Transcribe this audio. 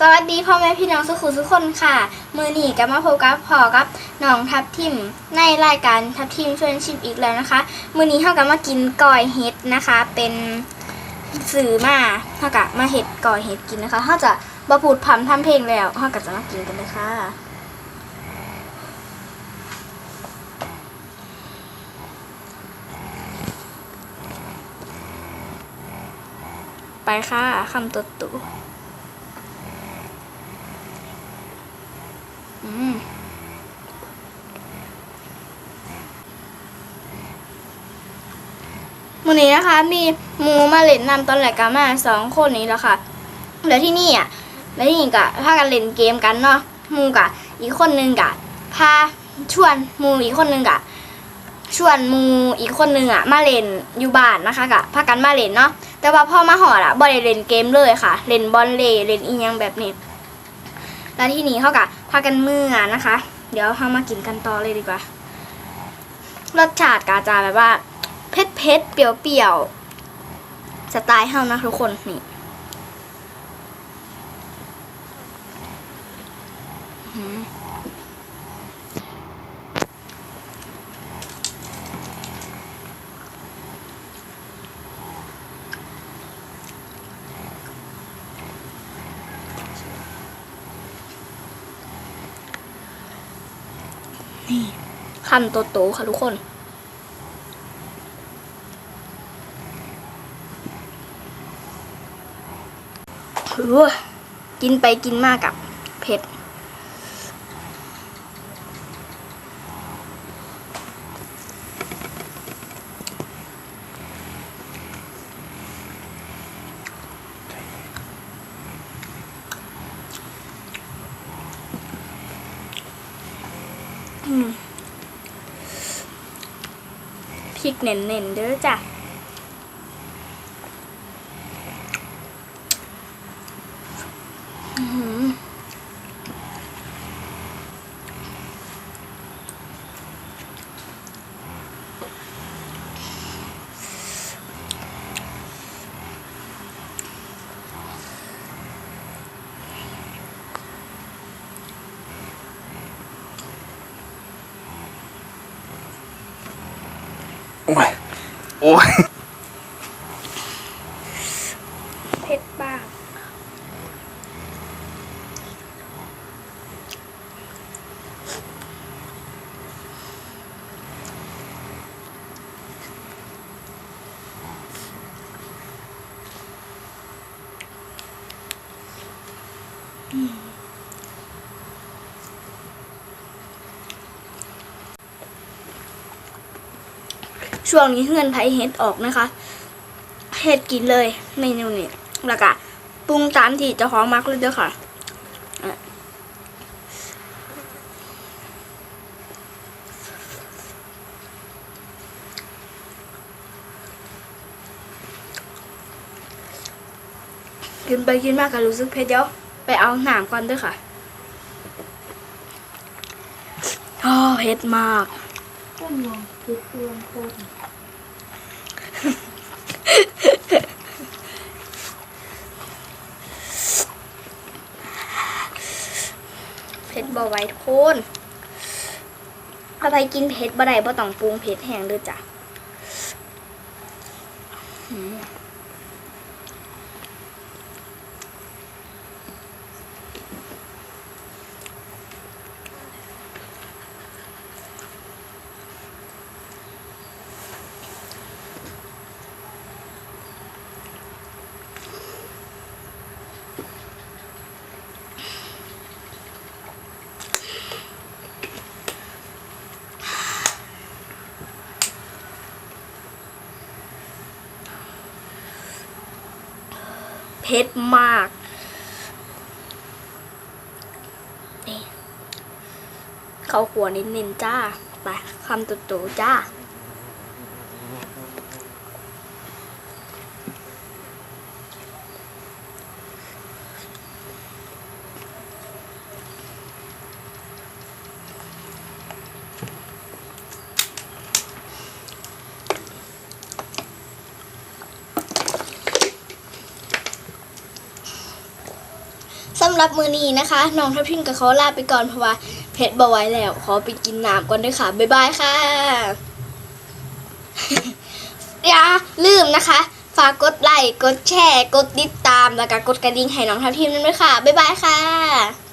สวัสดีพ่อแม่พี่น้องสุขุทุกคนค่ะ มือหนีกับมาพบกับพอกับน้องทับทิมในรายการทับทิมชวนชิมอีกแล้วนะคะ มือนี้เท่ากับมากินก่อยเห็ดนะคะ เป็นสื่อมาเท่ากับมาเห็ดก่อยเห็ดกินนะคะเท่าจะบะพูดพำทำเพลงแล้วเท่ากับจะมากินกันเลยค่ะไปค่ะคำตัวตุ มวันนี้นะคะ มีหมูมาเล่นนำตอนแรกกันมาสองคนนี้แล้วค่ะแล้วที่นี่อะแล้วที่นี่กะพากันเล่นเกมกันเนาะหมูกะ อีกคนนึงกะพาชวนหมูอีกคนนึงกะชวนหมูอีกคนนึงอะมาเล่นอยู่บ้านนะคะกะพากันมาเล่นเนาะแต่ว่าพ่อมาหอดอะบ่ได้เล่นเกมเลยค่ะ เล่นบอลเล่เล่นอีหยังแบบนี้ แล้วที่นี้เขากะากันเมื่อนะคะ เดี๋ยวเรามากินกันต่อเลยดีกว่า รสชาติกาจาแบบว่า เผ็ดเผ็ดเปรี้ยวเปรี้ยวสไตล์เฮานะทุกคนนี่อื นี่คำโตๆค่ะทุกคนหือกินไปกินมากกับเผ็ด อืม พริกเน่นๆเด้อจ้ะอื้อ ยโอ้ยเผ็ดบ้าง ช่วงนี้เฮือนไผเฮ็ดออกนะคะเฮ็ดกินเลยเมนูนี้แล้วก็ปรุงตามที่เจ้าของมักเลยเด้อค่ะกินไปกินมากก็รู้สึกเผ็ดเดี๋ยวไปเอาหนามก่อนเด้วยค่ะ โอ้เผ็ดมาก ต้นยางคือเปลืองโคตรเผ็ดบ่ไหว้ทุกคนถ้าไรกินเผ็ดบ่ได้บ่ต้องปรุงเผ็ดแห้งเด้อจ้ะ เพชรมากนี่เขาขัวนิดๆจ้า ไปคำตุ่ๆจ้า สำรับมือนี้นะคะน้องทัพทิมกับเขาลาไปก่อนเพราะว่าเพชรบ่ไว้แล้ว ขอไปกินน้ำก่อนด้วยค่ะ บ๊ายบายค่ะอย่าลืมนะคะ ฝากกดไลค์กดแชร์ กดติดตามแล้วก็กดกระดิ่งให้น้องทัพทิมด้วยค่ะ บ๊ายบายค่ะ